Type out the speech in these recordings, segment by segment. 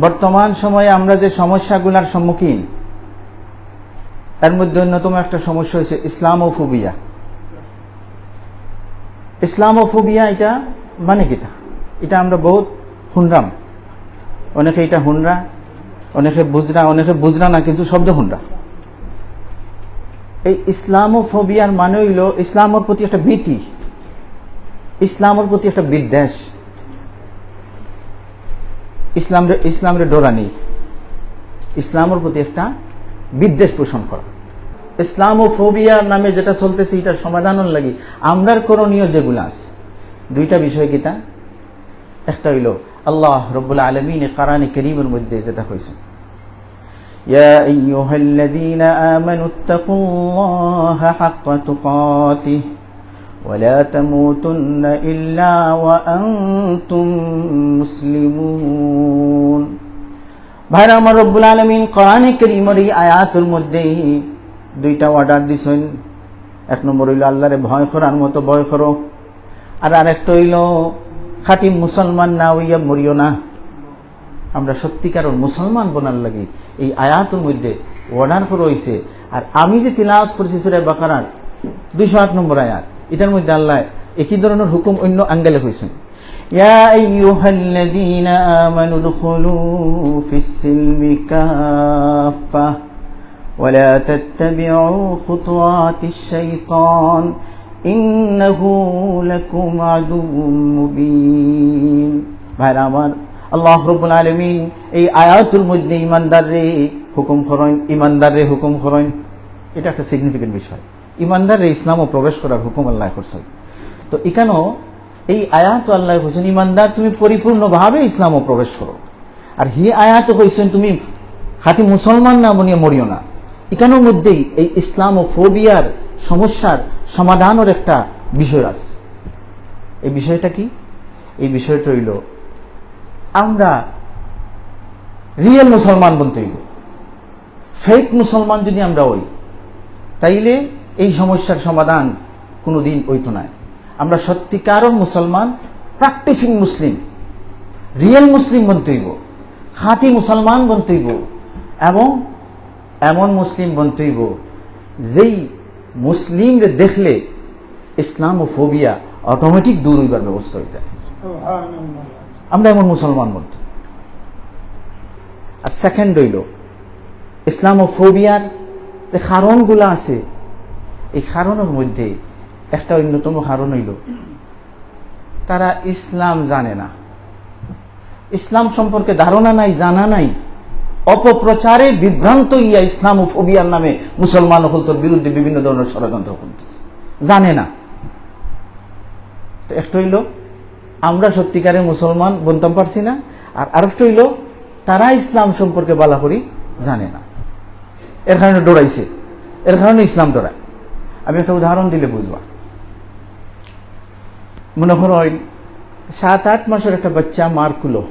বর্তমান সময়ে আমরা যে সমস্যাগুলোর সম্মুখীন এর মধ্যে অন্যতম একটা সমস্যা হয়েছে ইসলামোফোবিয়া। ইসলামোফোবিয়া এটা মানে কিটা এটা আমরা বহুত হুনরাম। অনেকে এটা হুনরা, অনেকে বুঝরা অনেকে বুঝরা না, কিন্তু শব্দ হুনরা। এই ইসলামোফোবিয়ার মানে হইল ইসলামের প্রতি একটা ভীতি, ইসলামের প্রতি একটা বিদ্বেষ। ইসলাম ইসলামের ডোরানি ইসলামের প্রতি একটা বিদ্বেষ পোষণ করা ইসলামোফোবিয়া নামে যেটা চলতেছে এটার সমাধানের লাগি আমরার করণীয় যেগুলো আছে দুইটা বিষয় কিতা একটা হইল আল্লাহ রব্বুল আলমিন কারানি করিমের মধ্যে যেটা হয়েছে يا أيها الذين آمنوا اتقوا الله حق تقاته ولا تموتن إلا وأنتم مسلمون ভাইরা আমার রব্বুল আলমিন কোরআনে করিমের এই আয়াতের মধ্যে দুইটা অর্ডার দিছেন এক নম্বর হইল আল্লাহরে ভয় করার মতো ভয় করো আর আরেকটা হইল খাঁটি মুসলমান না হইয়া মরিও না আমরা সত্যিকার মুসলমান বোনার লাগি এই আয়াতের মধ্যে অর্ডার করে হয়েছে আর আমি যে তিলাওয়াত করেছি সুরায় বাকারার দুইশো আট নম্বর আয়াত এটার মধ্যে আল্লাহ একই ধরনের হুকুম অন্য আঙ্গেলে হয়েছেন يا أيها الذين آمنوا ادخلوا في السلم كافة ولا تتبعوا خطوات الشيطان إنه لكم عدو مبين ভাইরা আমার আল্লাহ রব্বুল আলমিন এই আয়াতুল মধ্যে ইমানদার রে হুকুম খরণ ইমানদার রে হুকুম খরণ এটা একটা সিগনিফিকেন্ট বিষয় ইমানদার রে ইসলামও প্রবেশ করার হুকুম আল্লাহ করছেন। তো এখানেও এই আয়াত আল্লাহ হোসেন ইমানদার, তুমি পরিপূর্ণভাবে ইসলামও প্রবেশ করো। আর হি আয়াত হয়েছেন তুমি খাঁটি মুসলমান না বনিয়ে মরিও না। এখানের মধ্যেই এই ইসলাম ও ফোবিয়ার সমস্যার সমাধানের একটা বিষয় আছে। এই বিষয়টা কি? এই বিষয়টা হইল, আমরা রিয়েল মুসলমান বলতে হইব। ফেক মুসলমান যদি আমরা হই, তাইলে এই সমস্যার সমাধান কোনোদিন হইতো না। আমরা সত্যিকারও মুসলমান প্র্যাকটিসিং মুসলিম রিয়েল মুসলিম বলতে হইব খাঁটি মুসলমান বলতে হইব এবং এমন মুসলিম বলতে হইব যেই মুসলিমরে দেখলে ইসলাম ও ফোবিয়া অটোমেটিক দূর হইবার ব্যবস্থা হইতে। আমরা এমন মুসলমান বলতে আর সেকেন্ড হইল ইসলামোফোবিয়ার যে কারণগুলো আছে এই কারণের মধ্যে একটা অন্যতম কারণ হইল, তারা ইসলাম জানে না। ইসলাম সম্পর্কে ধারণা নাই, জানা নাই। অপপ্রচারে বিভ্রান্ত ইয়া ইসলামোফোবিয়ার নামে মুসলমান হলতর বিরুদ্ধে বিভিন্ন ধরনের ষড়যন্ত্র করতেছে। জানে না। তো একটা হইল, আমরা সত্যিকারে মুসলমান, বলতাম পারছি না। আর আরেকটা হইল, তারা ইসলাম সম্পর্কে বলা করি জানে না। এর কারণে ডরাইছে। এর কারণে ইসলাম ডরায়। আমি একটা উদাহরণ দিলে বুঝবা। মনে করো সাত আট মাসের একটা বাচ্চা মার কুলো।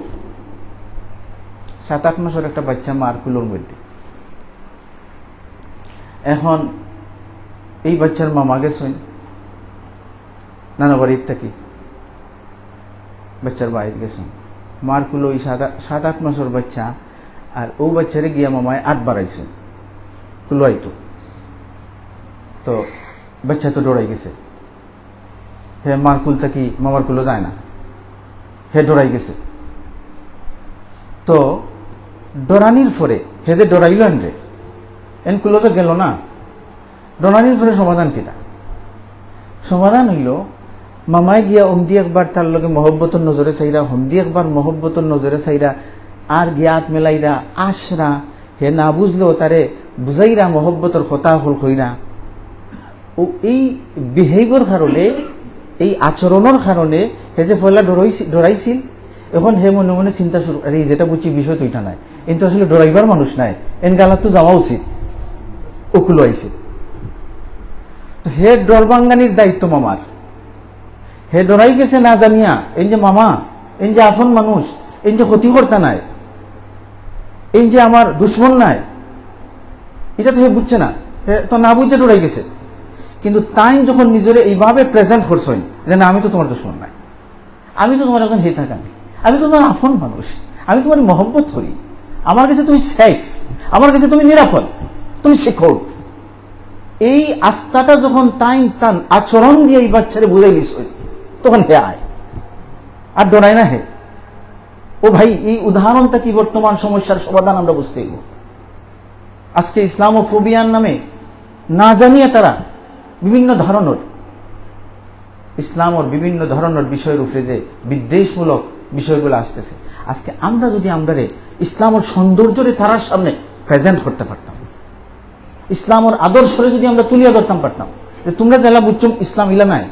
সাত আট মাসের একটা বাচ্চা মার কুলোর মধ্যে। এখন এই বাচ্চার মামা গেছেন নানা বাড়ির থাকি। বাচ্চার বাইরে গেছেন। মার কুলো সাত সাত আট মাসের বাচ্চা, আর ও বাচ্চারে গিয়া মামায় আট বাড়াইছে কুলো আইতো তো বাচ্চা তো ডরাই গেছে। হে মার কুল থাকি মামার কুলো যায় না? হে ডরাই গেছে। তো ডরানির ফরে, হে যে ডরাইল এন রে এন কুলো তো গেল না। ডরানির ফরে সমাধান কিটা সমাধান হইল, মামাই গিয়া হমদি একবার তার লগে মহব্বতর নজরে চাইরা, হমদি একবার মহব্বতর নজরে চাইরা, আর গিয়াত মেলাইরা আশরা হে না বুঝলো তারে বুঝাইরা মহব্বতর কথা হল কইরা ও এই বিহেভিয়র কারণে, এই আচরণের কারণে হে যে পয়লা ডরাইছিল, এখন হে মনে মনে চিন্তা শুরু, আরে যেটা বুঝছি বিষয় তো এটা নাই। কিন্তু আসলে ডরাইবার মানুষ নাই, এন গালাত তো যাওয়া উচিত ওকুলো আইছে হে ডরবাঙ্গানির দায়িত্ব মামার। হে ডরাই গেছে না জানিয়া, এই যে মামা, এই যে আফন মানুষ, এই যে ক্ষতিকর্তা নাই, এই যে আমার দুশ্মন নাই, এটা তো হে বুঝছে না তো না বুঝতে ডরাই গেছে। কিন্তু তাই যখন নিজের এইভাবে প্রেজেন্ট করছেন, যে না, আমি তো তোমার দুশ্মন নাই। আমি তো তোমার এখন হে থাকা আমি তো তোমার আফন মানুষ। আমি তোমার মহব্বত করি। আমার কাছে তুমি সেফ আমার কাছে তুমি নিরাপদ। তুমি শিখো এই আস্থাটা যখন টাইম তান আচরণ দিয়ে এই বাচ্চারে বুঝাই দিস তখন হে আয়। আর ডরাই না হে। ও ভাই, এই উদাহরণটা কি বর্তমান সমস্যার সমাধান আমরা বুঝতে গেব আজকে ইসলামোফোবিয়ার নামে না জানিয়ে তারা বিভিন্ন ধরনের ইসলামর বিভিন্ন ধরনের বিষয়ের উপরে যে বিদ্বেষমূলক বিষয়গুলো আসতেছে। আজকে আমরা যদি আমরারে ইসলামর সৌন্দর্যরে তারার সামনে প্রেজেন্ট করতে পারতাম ইসলামর আদর্শরে যদি আমরা তুলিয়া ধরতাম পারতাম, যে তোমরা জেলা বুঝছ ইসলাম ইলা নাই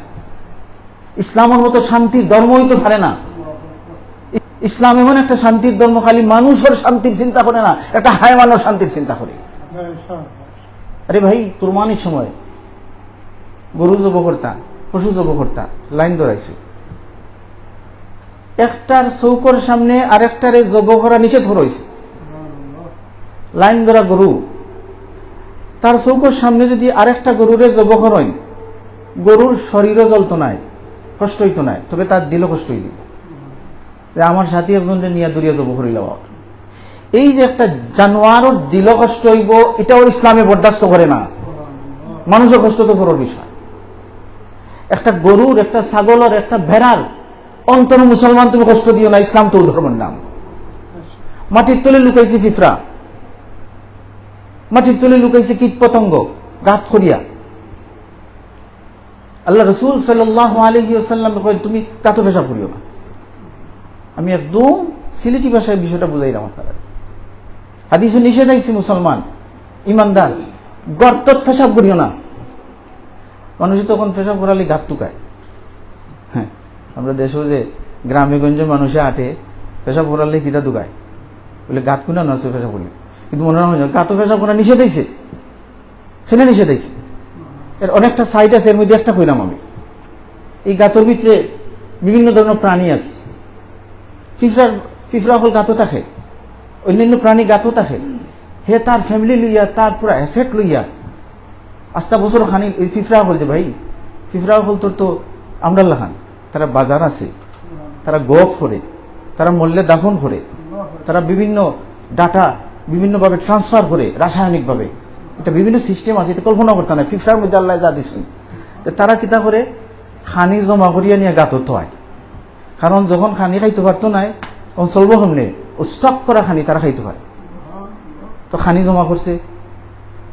ইসলামের মতো শান্তির ধর্মই তো পারে না। ইসলাম এমন একটা শান্তির ধর্ম, খালি মানুষের শান্তির চিন্তা করে না, একটা হায়মানোর শান্তির চিন্তা করে। আরে ভাই, কুরবানির সময় গরু জব কর্তা পশু জব লাইন ধরাইছে একটার চৌকর সামনে আরেকটারে জব করা নিষেধ রয়েছে লাইন ধরা গরু তার চৌকর সামনে যদি আরেকটা গরুরে জব করেন গরুর শরীরও জ্বলতো নাই কষ্ট হইতো নাই, তবে তার দিলও কষ্ট হইত যে আমার সাথী একজনকে নিয়ে দূরিয়া জব করিল এই যে একটা জানোয়ারও দিল কষ্ট হইব, এটাও ইসলামে বরদাস্ত করে না। মানুষের কষ্ট তো বড় বিষয় একটা গরুর, একটা ছাগলের, একটা ভেড়ার অন্তর মুসলমান তুমি কষ্ট দিও না, ইসলাম তো ধর্মের নাম। মাটির তলে লুকাইছে ফিফরা। মাটির তলে লুকাইছে কীট পতঙ্গ গাত খরিয়া আল্লাহ রসুল আসাল্লাম তুমি কাতো পেশা করিও না। আমি একদম সিলেটি ভাষায় বিষয়টা বুঝাইলাম আপনারা হাদিস নিষেধ আইছি মুসলমান, ইমানদার, গর্তত পেশাব করিও না। মানুষ তখন পেশাব করালে গাত টুকায়। হ্যাঁ আমরা দেশেও যে গ্রামে গঞ্জে মানুষে আটে পেশাব করালে কিতা টুকায়। বলে গাত কুনা নষ্ট পেশাব করলে কিন্তু মনে হয় গাতো পেশাব করা নিষেধ হয়েছে সেটা নিষেধ হয়েছে এর অনেকটা সাইড আছে, এর মধ্যে একটা কইলাম আমি। এই গাতর ভিতরে বিভিন্ন ধরনের প্রাণী আছে। ফিফরার, ফিফরা হল গাতো থাকে। অন্যান্য প্রাণী গাতো থাকে। হে তার ফ্যামিলি লইয়া, তার পুরা অ্যাসেট লইয়া আস্তা বছর খানি এই ফিফরা হল যে ভাই ফিফরা হল তোর তো আমরা লাহান তারা বাজার আছে, তারা গফ করে, তারা মল্লে দাফন করে, তারা বিভিন্ন ডাটা বিভিন্নভাবে ট্রান্সফার করে রাসায়নিকভাবে। এটা বিভিন্ন সিস্টেম আছে, এটা কল্পনা করতে না ফিফরার মধ্যে আল্লাহ যা দিচ্ছেন তো তারা কিতা করে? খানি জমা করিয়া নিয়ে গাতত হয় কারণ যখন খানি খাইতে পারতো নাই, তখন চলবো সামনে ও স্টক করা খানি তারা খাইতে পারে। তো খানি জমা করছে,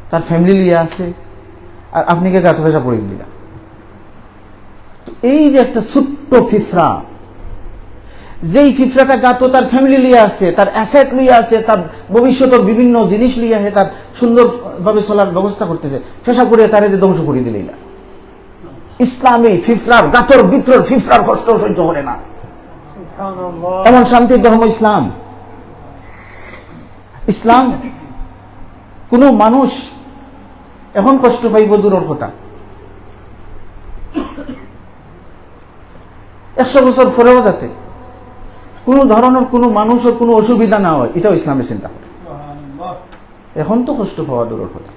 তার ফ্যামিলি লিয়া আছে আর আপনি কে গাত পয়সা পড়ে দিলা এই যে একটা ছোট্ট ফিফরা যেই ফিফরাটা গাতো তার ফ্যামিলি লিয়ে আছে তার অ্যাসেট লিয়ে আছে তার ভবিষ্যতের বিভিন্ন জিনিস লিয়ে আছে তার সুন্দরভাবে চলার ব্যবস্থা করতেছে ফেসা করে তারে যে ধ্বংস করে দিলে ইসলামী ফিফরার গাতর বিত্রর ফিফরার কষ্ট সহ্য করে না। এমন শান্তির ধর্ম ইসলাম। ইসলাম কোন মানুষ এখন কষ্ট পাইব দূরের কথা। একশো বছর পরেও যাতে কোনো ধরনের কোনো মানুষের কোনো অসুবিধা না হয় এটাও ইসলামের চিন্তা করে। এখন তো কষ্ট পাওয়া দূরের কথা।